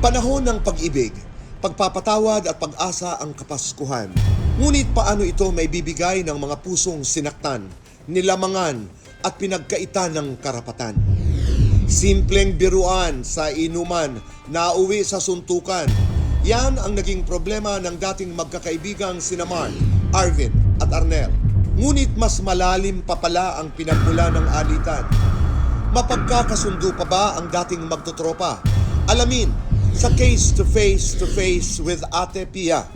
Panahon ng pag-ibig, pagpapatawad at pag-asa ang kapaskuhan. Ngunit paano ito may bibigay ng mga pusong sinaktan, nilamangan at pinagkaitan ng karapatan? Simpleng biruan sa inuman, nauwi sa suntukan. Yan ang naging problema ng dating magkakaibigang sina Mark, Arvin at Arnel. Ngunit mas malalim pa pala ang pinagmula ng alitan. Mapagkakasundo pa ba ang dating magtotropa? Alamin sa Case to Face to Face with Ate Pia.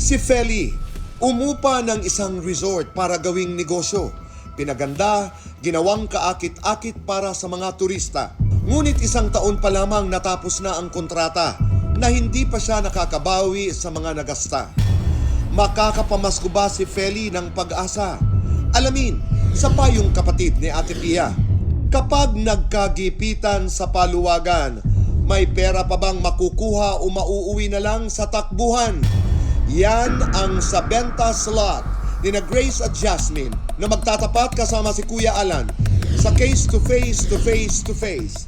Si Feli, umupa ng isang resort para gawing negosyo. Pinaganda, ginawang kaakit-akit para sa mga turista. Ngunit isang taon pa lamang natapos na ang kontrata na hindi pa siya nakakabawi sa mga nagasta. Makakapamasko ba si Feli ng pag-asa? Alamin sa payong kapatid ni Ate Pia. Kapag nagkagipitan sa paluwagan, may pera pa bang makukuha o mauuwi na lang sa takbuhan? Yan ang sa benta slot ni na Grace at Jasmine na magtatapat kasama si Kuya Alan sa case to face to face to face.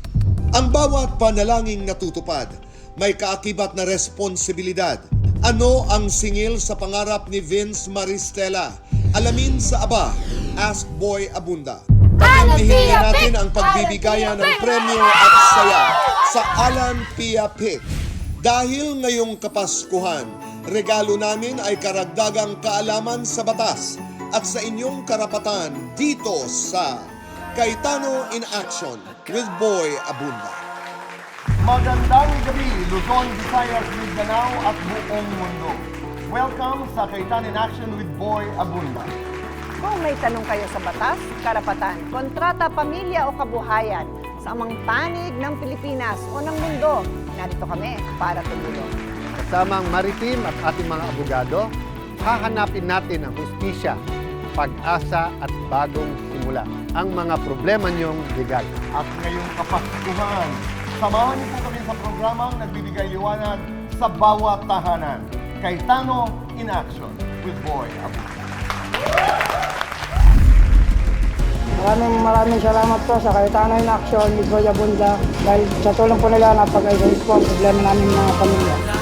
Ang bawat panalangin natutupad may kaakibat na responsibilidad. Ano ang singil sa pangarap ni Vince Maristela? Alamin sa Aba, Ask Boy Abunda. Pia natin ang pagbibigayan ng premyo at saya sa Alan Pia Pick. Dahil ngayong Kapaskuhan, regalo namin ay karagdagang kaalaman sa batas at sa inyong karapatan dito sa Kaitano in Action with Boy Abunda. Magandang gabi, Luzon, Visayas, Mindanao at buong mundo. Welcome sa Kaitan in Action with Boy Abunda. Kung may tanong kayo sa batas, karapatan, kontrata, pamilya o kabuhayan, sa amang panig ng Pilipinas o ng mundo, narito kami para tumulong. Kasamang maritim at ating mga abogado, hahanapin natin ang hustisya, pag-asa at bagong simula. Ang mga problema niyong legal. At ngayong Kapaskuhan, samahan niyo po kami sa programang nagbibigay liwanag sa bawat tahanan. Kaitano in Action with Boy Abunda. Maraming maraming salamat po sa Cayetano in Action with Boya Bunda dahil sa tulong po nila napag-ayos po ang problema namin mga pamilya.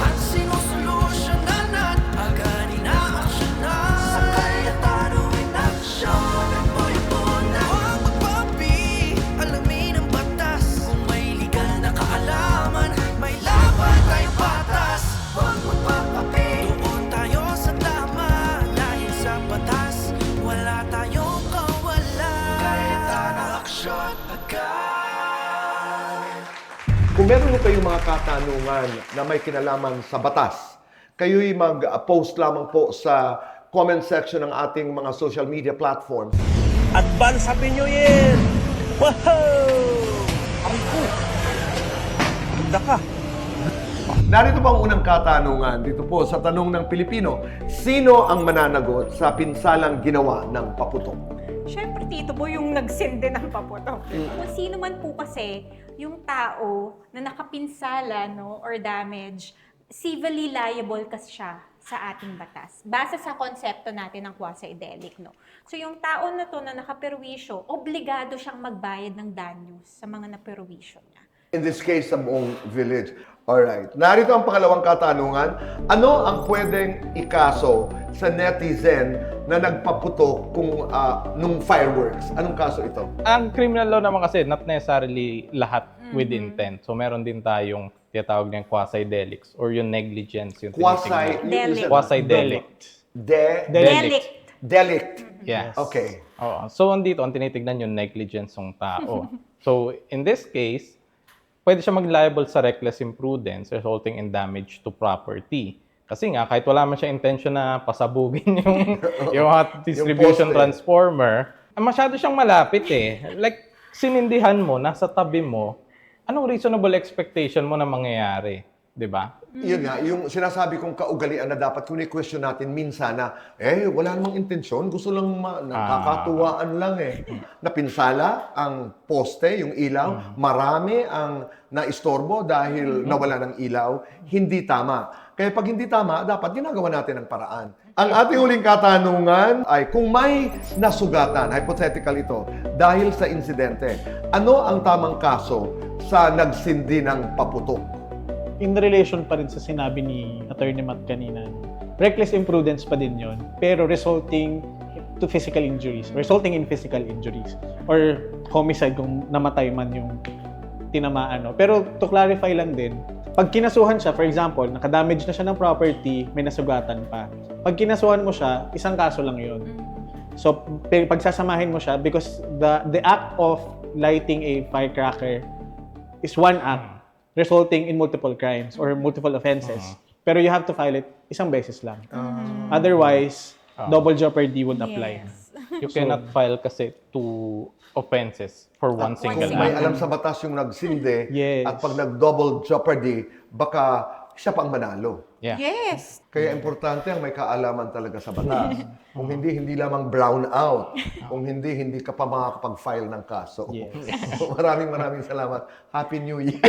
Kung meron mo kayong mga katanungan na may kinalaman sa batas, kayo'y mag-post lamang po sa comment section ng ating mga social media platforms. Advance Happy New Year! Wow! Narito po ang unang katanungan dito po sa tanong ng Pilipino. Sino ang mananagot sa pinsalang ginawa ng paputok? Siyempre, Tito Boy, yung nagsende ng paputok. Kung sino man po kasi yung tao na nakapinsala no, or damage, civilly liable kasi siya sa ating batas. Base sa konsepto natin ng quasi-delic. No? So yung tao na to na nakaperwisyo, obligado siyang magbayad ng danyos sa mga naperwisyo niya. In this case, sa buong village. Alright. Narito ang pangalawang katanungan. Ano ang pwedeng ikaso sa netizen na nagpaputok kung ah, nung fireworks? Anong kaso ito? Ang criminal law naman kasi, not necessarily lahat with intent. So, meron din tayong tinatawag ng quasi-delics or yung negligence. Yung Quasi... tinitingnan. Delict. Quasi-delict. De... Delict. Delict. Yes. Okay. Oo. So, andito, ang tinitignan yung negligence ng tao. so, in this case, pwede siya mag-liable sa reckless imprudence resulting in damage to property. Kasi nga, kahit wala man siya intention na pasabugin yung, yung mga distribution poste. transformer, ah, masyado siyang malapit eh. Like, sinindihan mo, nasa tabi mo, anong reasonable expectation mo na mangyayari? ba? Yun nga, yung sinasabi kong kaugalian na dapat kung i-question natin minsan na, eh, wala namang intensyon, gusto lang ma- nakakatuwaan lang eh. Napinsala ang poste, yung ilaw, marami ang naistorbo dahil nawala ng ilaw, hindi tama. Kaya pag hindi tama, dapat ginagawa natin ang paraan. Ang ating huling katanungan ay kung may nasugatan, hypothetical ito, dahil sa insidente, ano ang tamang kaso sa nagsindi ng paputok? In relation pa rin sa sinabi ni Attorney Matt kanina, reckless imprudence pa din yon pero resulting to physical injuries, resulting in physical injuries, or homicide kung namatay man yung tinamaan. No? Pero to clarify lang din, pag kinasuhan siya, for example, nakadamage na siya ng property, may nasugatan pa. Pag kinasuhan mo siya, isang kaso lang yun. So, pe- pagsasamahin mo siya because the the act of lighting a firecracker is one act resulting in multiple crimes or multiple offenses. Pero you have to file it isang beses lang. Otherwise, double jeopardy would apply. Yes. You cannot file kasi two offenses for one single Kung may act. alam sa batas yung nagsindi Yes. at pag nag-double jeopardy, baka siya pang manalo. Yeah. Yes. Kaya importante ang may kaalaman talaga sa batas. Kung hindi, hindi lamang brown out. Kung hindi, hindi ka pa makakapag-file ng kaso. Yes. maraming maraming salamat. Happy New Year!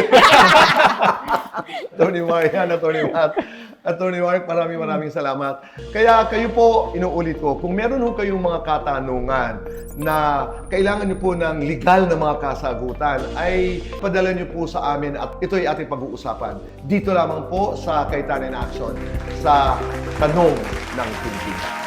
Attorney Marian, Attorney Matt, Attorney Mark, maraming maraming salamat. Kaya kayo po, inuulit ko, kung meron ho kayong mga katanungan na kailangan niyo po ng legal na mga kasagutan, ay padala niyo po sa amin at ito'y ating pag-uusapan. Dito lamang po sa Kaitanin Action sa Tanong ng Pilipinas.